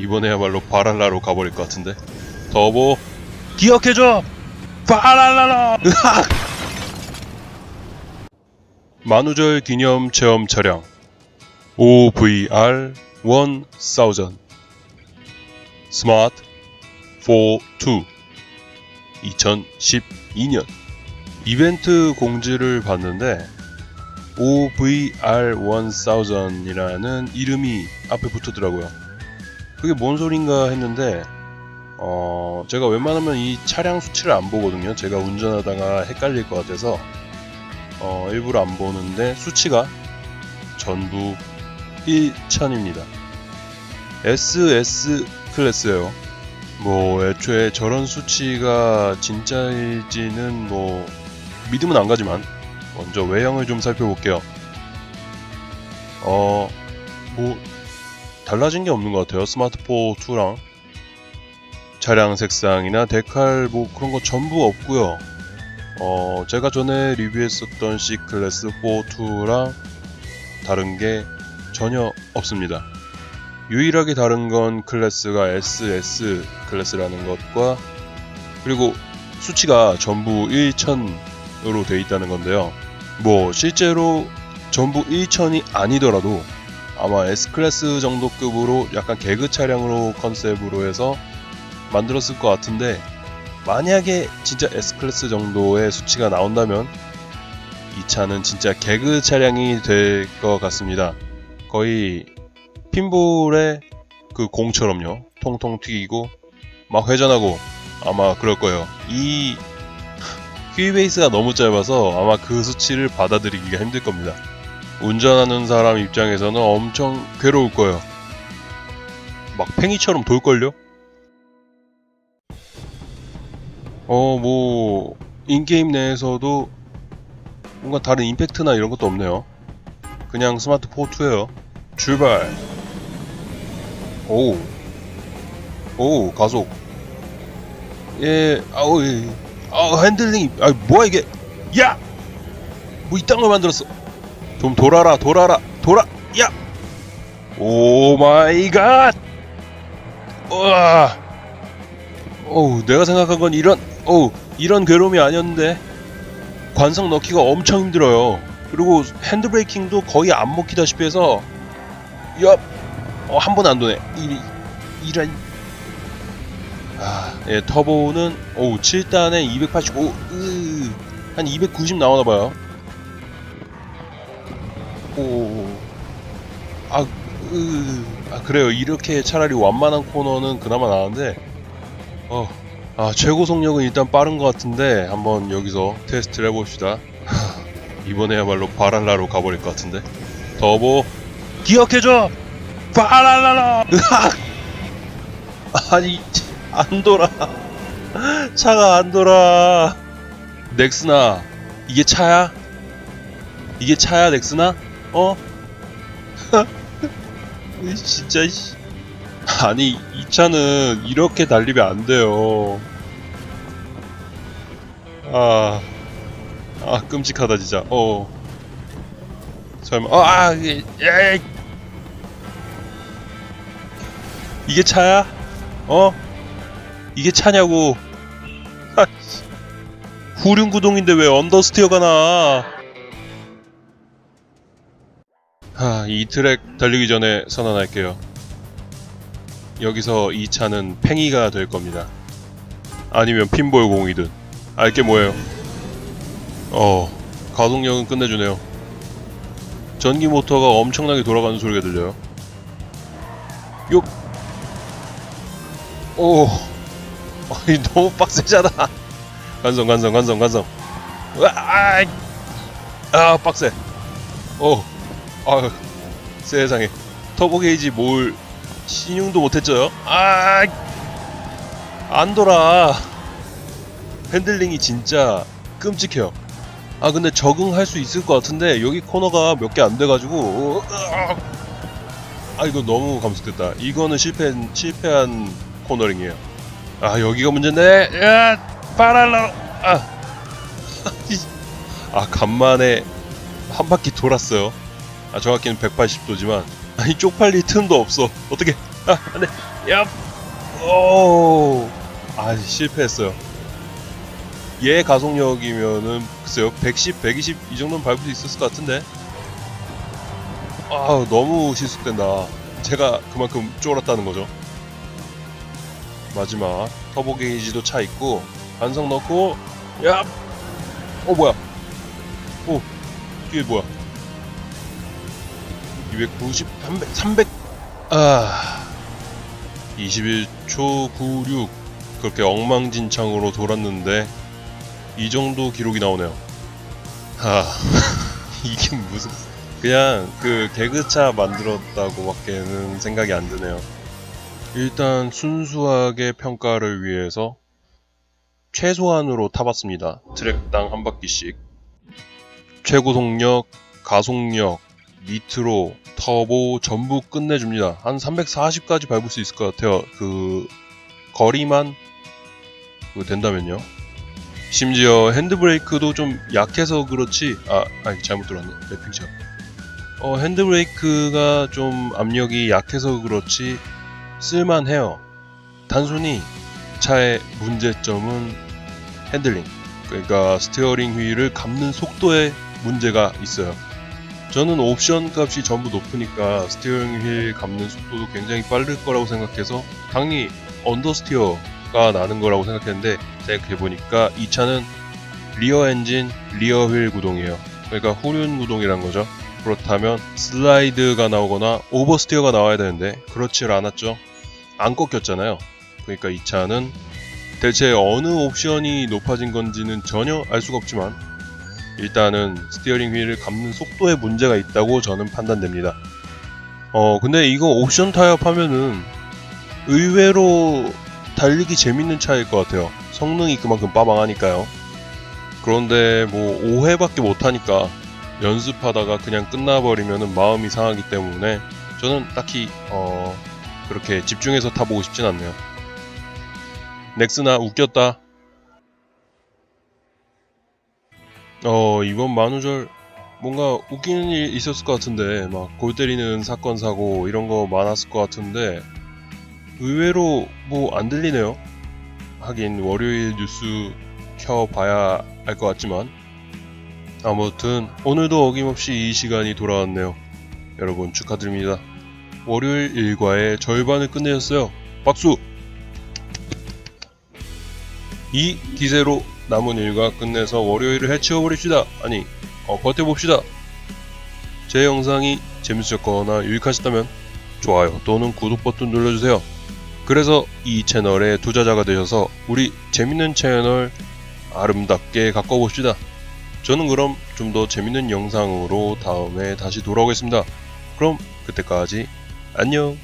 이번에야말로 바랄라로 가버릴 것 같은데. 더보 기억해줘! 바랄라라 으악! 만우절 기념 체험 차량. OVR 1000 스마트 42 2012년. 이벤트 공지를 봤는데 OVR 1000이라는 이름이 앞에 붙었더라고요. 그게 뭔 소린가 했는데 어, 제가 웬만하면 이 차량 수치를 안 보거든요. 제가 운전하다가 헷갈릴 것 같아서 어, 일부러 안 보는데 수치가 전부 1000입니다. SS 클래스예요. 뭐 애초에 저런 수치가 진짜일지는 뭐 믿음은 안 가지만 먼저 외형을 좀 살펴볼게요. 어, 뭐 달라진 게 없는 것 같아요. 스마트4 2랑 차량 색상이나 데칼 뭐 그런 거 전부 없고요. 어, 제가 전에 리뷰했었던 C 클래스 4 2랑 다른 게 전혀 없습니다. 유일하게 다른 건 클래스가 SS 클래스라는 것과 그리고 수치가 전부 1000으로 돼 있다는 건데요. 뭐 실제로 전부 1000이 아니더라도 아마 S클래스 정도 급으로 약간 개그 차량으로 컨셉으로 해서 만들었을 것 같은데 만약에 진짜 S클래스 정도의 수치가 나온다면 이 차는 진짜 개그 차량이 될 것 같습니다. 거의 핀볼의 그 공처럼요. 통통 튀기고 막 회전하고 아마 그럴 거예요. 이 휠베이스가 너무 짧아서 아마 그 수치를 받아들이기가 힘들 겁니다. 운전하는 사람 입장에서는 엄청 괴로울 거예요. 막 팽이처럼 돌걸요? 어, 뭐, 인게임 내에서도 뭔가 다른 임팩트나 이런 것도 없네요. 그냥 스마트 4 2예요. 출발. 오. 오, 가속. 예, 아우, 예. 아우, 핸들링이, 아, 뭐야, 이게. 야! 뭐 이딴 걸 만들었어. 좀 돌아라, 돌아라, 돌아, 야! 오 마이 갓! 우와! 어우, 내가 생각한 건 이런, 어우, 이런 괴로움이 아니었는데. 관성 넣기가 엄청 힘들어요. 그리고 핸드브레이킹도 거의 안 먹히다시피 해서, 야! 어, 한 번 안 도네. 이, 이런. 아, 예, 터보는, 오우, 7단에 285, 으, 한290 나오나봐요. 오, 아, 으, 아, 그래요. 이렇게 차라리 완만한 코너는 그나마 나은데, 어, 아, 최고 속력은 일단 빠른 것 같은데, 한번 여기서 테스트를 해봅시다. 하, 이번에야말로 바랄라로 가버릴 것 같은데. 더보, 기억해줘! 바랄라라! 으악! 아니, 안 돌아. 차가 안 돌아. 넥스나, 이게 차야? 이게 차야, 넥스나? 어? 이 진짜 씨. 아니 이 차는 이렇게 달리면 안 돼요. 아, 아 끔찍하다 진짜. 어. 설마, 어, 아, 이게, 에이. 이게 차야? 어? 이게 차냐고? 후륜구동인데 왜 언더스티어가 나? 하, 이 트랙 달리기 전에 선언할게요. 여기서 이 차는 팽이가 될 겁니다. 아니면 핀볼 공이든. 알게 뭐예요? 어, 가동력은 끝내주네요. 전기 모터가 엄청나게 돌아가는 소리가 들려요. 요, 오, 아니 너무 빡세잖아. 간성, 간성, 간성, 간성. 으아, 아, 아 빡세. 오. 아 세상에 터보 게이지 뭘 신용도 못했죠? 아안 돌아 핸들링이 진짜 끔찍해요. 아 근데 적응할 수 있을 것 같은데 여기 코너가 몇 개 안 돼가지고 아 이거 너무 감속됐다. 이거는 실패 실패한 코너링이에요. 아 여기가 문제인데 야 빠랄라 아, 아 간만에 한 바퀴 돌았어요. 아 정확히는 180도지만 아니 쪽팔릴 틈도 없어 어떻게 아, 안 돼. 야! 오! 아, 실패했어요. 얘 가속력이면은, 글쎄요, 110, 120 이 정도는 밟을 수 있었을 것 같은데. 아, 너무 실속된다. 제가 그만큼 쫄았다는 거죠. 마지막, 터보 게이지도 차 있고, 반성 넣고, 야! 어, 뭐야? 오, 이게 뭐야? 290, 300, 300, 아, 21초 96 그렇게 엉망진창으로 돌았는데 이 정도 기록이 나오네요. 하, 이게 무슨 그냥 그 개그차 만들었다고밖에는 생각이 안 드네요. 일단 순수하게 평가를 위해서 최소한으로 타봤습니다. 트랙당 한 바퀴씩. 최고 속력, 가속력, 니트로, 터보 전부 끝내줍니다. 한 340까지 밟을 수 있을 것 같아요. 그 거리만 그 된다면요. 심지어 핸드브레이크도 좀 약해서 그렇지 아 아니 잘못 들었네 랩핑샵 어 핸드브레이크가 좀 압력이 약해서 그렇지 쓸만해요 단순히 차의 문제점은 핸들링 그러니까 스티어링 휠을 감는 속도에 문제가 있어요 저는 옵션 값이 전부 높으니까 스티어링 휠 감는 속도도 굉장히 빠를 거라고 생각해서 당연히 언더스티어가 나는 거라고 생각했는데 생각해보니까 이 차는 리어 엔진, 리어 휠 구동이에요. 그러니까 후륜 구동이란 거죠. 그렇다면 슬라이드가 나오거나 오버스티어가 나와야 되는데 그렇질 않았죠. 안 꺾였잖아요. 그러니까 이 차는 대체 어느 옵션이 높아진 건지는 전혀 알 수가 없지만 일단은 스티어링 휠을 감는 속도에 문제가 있다고 저는 판단됩니다. 어 근데 이거 옵션 타협 하면은 의외로 달리기 재밌는 차일 것 같아요. 성능이 그만큼 빠방하니까요. 그런데 뭐 5회밖에 못하니까 연습하다가 그냥 끝나버리면 마음이 상하기 때문에 저는 딱히 어 그렇게 집중해서 타보고 싶진 않네요. 넥스나 웃겼다. 어 이번 만우절 뭔가 웃기는 일 있었을 것 같은데 막 골 때리는 사건 사고 이런 거 많았을 것 같은데 의외로 뭐 안 들리네요. 하긴 월요일 뉴스 켜봐야 알 것 같지만 아무튼 오늘도 어김없이 이 시간이 돌아왔네요. 여러분 축하드립니다. 월요일 일과의 절반을 끝내셨어요. 박수! 이 기세로 남은 일과 끝내서 월요일을 해치워버립시다. 아니, 어, 버텨봅시다. 제 영상이 재밌으셨거나 유익하셨다면 좋아요 또는 구독 버튼 눌러주세요. 그래서 이 채널의 투자자가 되셔서 우리 재밌는 채널 아름답게 가꿔봅시다. 저는 그럼 좀 더 재밌는 영상으로 다음에 다시 돌아오겠습니다. 그럼 그때까지 안녕.